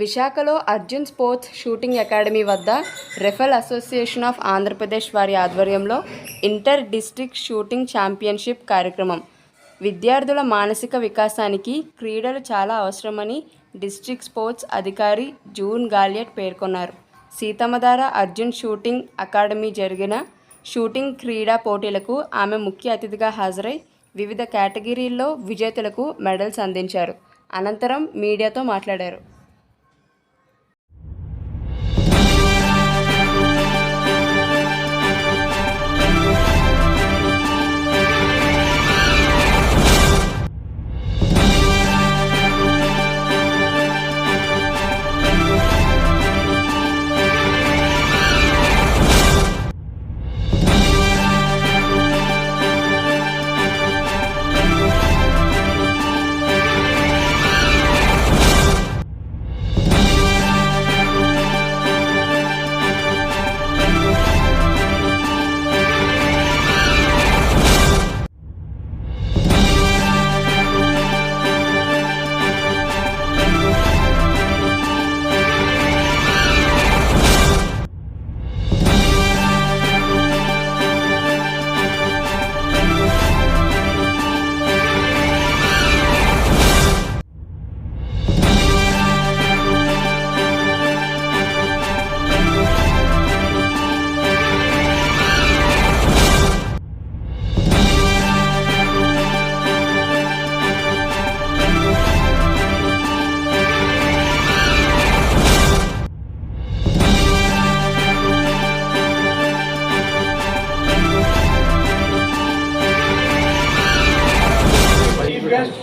విశాఖలో Arjun sports shooting academy వద్ద రెఫల్ association of Andhra Pradesh వారి ఆధ్వర్యంలో ఇంటర్ డిస్ట్రిక్ట్ షూటింగ్ ఛాంపియన్షిప్ కార్యక్రమం. విద్యార్థుల మానసిక వికాసానికి క్రీడలు చాలా అవసరమని డిస్ట్రిక్ట్ స్పోర్ట్స్ అధికారి జూన్ గాలియట్ పేర్కొన్నారు. సీతమ్మధార అర్జున్ షూటింగ్ అకాడమీ జరిగిన షూటింగ్ క్రీడా పోటీలకు ఆమె ముఖ్య అతిథిగా హాజరై వివిధ కేటగిరీల్లో విజేతలకు మెడల్స్ అందించారు. అనంతరం మీడియాతో మాట్లాడారు.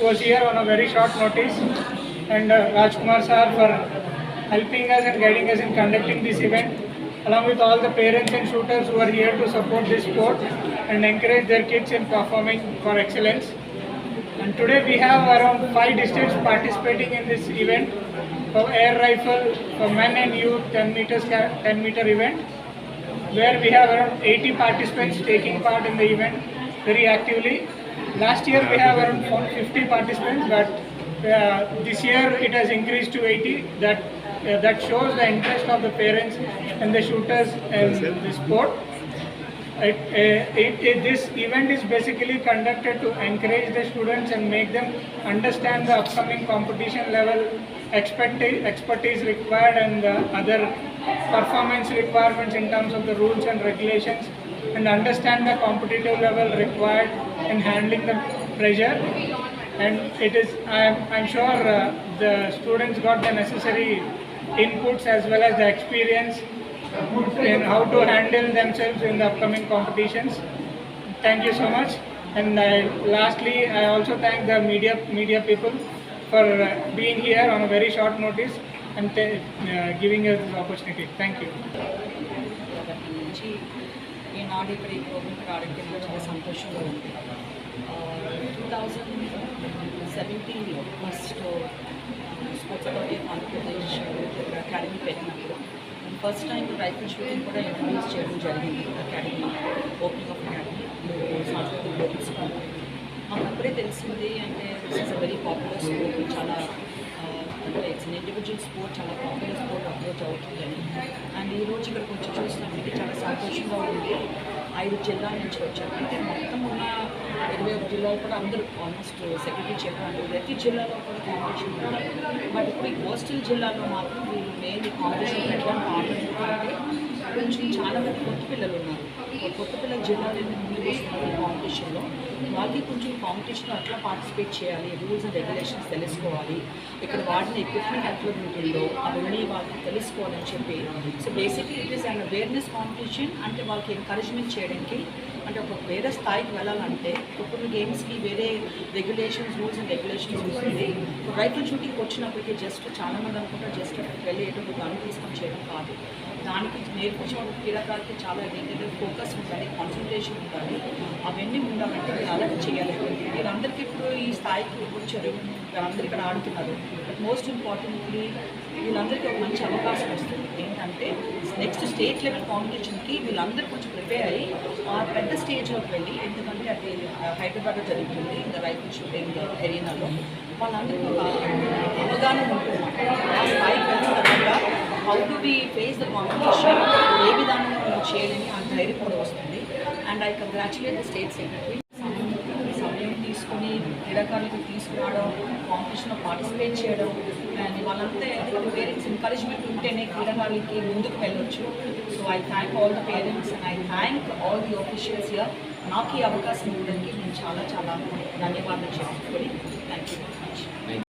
Was here on a very short notice and uh, Rajkumar sir for helping us and guiding us in conducting this event along with all the parents and shooters who are here to support this sport and encourage their kids in performing for excellence. And today we have around five districts participating in this event for air rifle for men and youth 10 meters 10 meter event where we have around 80 participants taking part in the event very actively. Last year we have around 50 participants, but uh, this year it has increased to 80. That uh, that shows the interest of the parents and the shooters in the sport. It, uh, it, it, this event is basically conducted to encourage the students and make them understand the upcoming competition level expertise, expertise required and the other performance requirements in terms of the rules and regulations and understand the competitive level required in handling the pressure and it is I'm, I'm sure uh, the students got the necessary inputs as well as the experience in how to handle themselves in the upcoming competitions. Thank you so much. And I, lastly, I also thank the media media people for uh, being here on a very short notice and uh, giving us this opportunity. Thank you. ఈనాడు ఇక్కడ ఈ programme రావడం చాలా సంతోషంగా ఉంది two thousand సెవెంటీన్లో first sports authority Andhra Pradesh academy పెట్టినప్పుడు first time rifle shooting కూడా introduce చేయడం జరిగింది అకాడమీ ఓపెనింగ్ ఆఫ్ అకాడమీ సాంస్కృతిక మాకు అప్పుడే తెలిసింది అంటే this is a very popular school చాలా ఆ, అంటే ఇట్స్ ఇండివిజువల్ స్పోర్ట్ చాలా పాపులర్ స్పోర్ట్ అప్రోచ్ అవుతుందని అండ్ ఈరోజు ఇక్కడికి వచ్చి చూసినప్పటికీ చాలా సంతోషంగా ఉంది. ఐదు జిల్లాల నుంచి వచ్చారు. అంటే మొత్తం ఉన్న ఇరవై ఒక జిల్లాలు కూడా అందరూ ఆల్మోస్ట్ సెక్రటరీ చెప్పారు ప్రతి జిల్లాలో కూడా కాంపిటీషన్ ఉంది బట్ ఇప్పుడు ఈ కోస్టల్ జిల్లాలో మాత్రం వీళ్ళు మెయిన్ కాంపిటీషన్ పెట్టడం కావాలంటే కొంచెం చాలా మంది కొత్త పిల్లలు ఉన్నారు. కొత్త పిల్లల జిల్లా ముందుకు వస్తున్నారు కాంపిటీషన్లో వాళ్ళకి కొంచెం కాంపిటీషన్లో అట్లా పార్టిసిపేట్ చేయాలి రూల్స్ అండ్ రెగ్యులేషన్స్ తెలుసుకోవాలి. ఇక్కడ వాడిన ఎక్విప్మెంట్ ఎట్లా ఉంటుందో అవన్నీ వాళ్ళకి తెలుసుకోవాలని చెప్పి. So basically it is an awareness competition అంటే వాళ్ళకి ఎంకరేజ్మెంట్ చేయడానికి అంటే ఒక వేరే స్థాయికి వెళ్ళాలంటే ఇప్పుడు గేమ్స్కి వేరే రెగ్యులేషన్స్ రూల్స్ అండ్ రెగ్యులేషన్స్ ఉంటుంది రైతుల షూటింగ్కి వచ్చినప్పటికీ జస్ట్ చాలామంది అనుకుంటారు జస్ట్ అక్కడికి వెళ్ళి ఎటు గన్ తీసుకొని చేయడం కాదు. దానికి నేర్పించిన క్రీడాకారులకి చాలా ఏంటంటే ఫోకస్ ఉండాలి కాన్సన్ట్రేషన్ ఉండాలి. అవన్నీ ఉండాలంటే మీరు అలర్ట్ చేయాలి. వీళ్ళందరికీ ఇప్పుడు ఈ స్థాయికి వచ్చారు. వీళ్ళందరూ ఇక్కడ ఆడుతున్నారు. మోస్ట్ ఇంపార్టెంట్లీ వీళ్ళందరికీ ఒక మంచి అవకాశం వస్తుంది. ఏంటంటే నెక్స్ట్ స్టేట్ లెవెల్ కాంపిటీషన్కి వీళ్ళందరూ కొంచెం ప్రిపేర్ అయ్యి ఆ పెద్ద స్టేజ్ వెళ్ళి ఎందుకంటే అది హైదరాబాద్లో జరుగుతుంది ద రైతు షూటింగ్ ఎరీనాలో వాళ్ళందరికీ ఒక అవగాహన ఉంటుంది. ఆ స్థాయికి వెళ్ళిన తర్వాత how to be face the competition ఏ విధానంగా చేయాలని ఆ ధైర్యం కూడా వస్తుంది. And I congratulate the state secretary సమయం క్రీడాకారులకు తీసుకురావడం కాంపిటీషన్లో పార్టిసిపేట్ చేయడం అండ్ వాళ్ళంతా ఎందుకంటే పేరెంట్స్ ఎంకరేజ్మెంట్ ఉంటేనే క్రీడాకారులకి ముందుకు వెళ్ళొచ్చు. So I thank all the parents and I thank all the officials here నాకు ఈ అవకాశం ఇవ్వడానికి నేను చాలా చాలా ధన్యవాదాలు చెప్పుకొని థ్యాంక్ యూ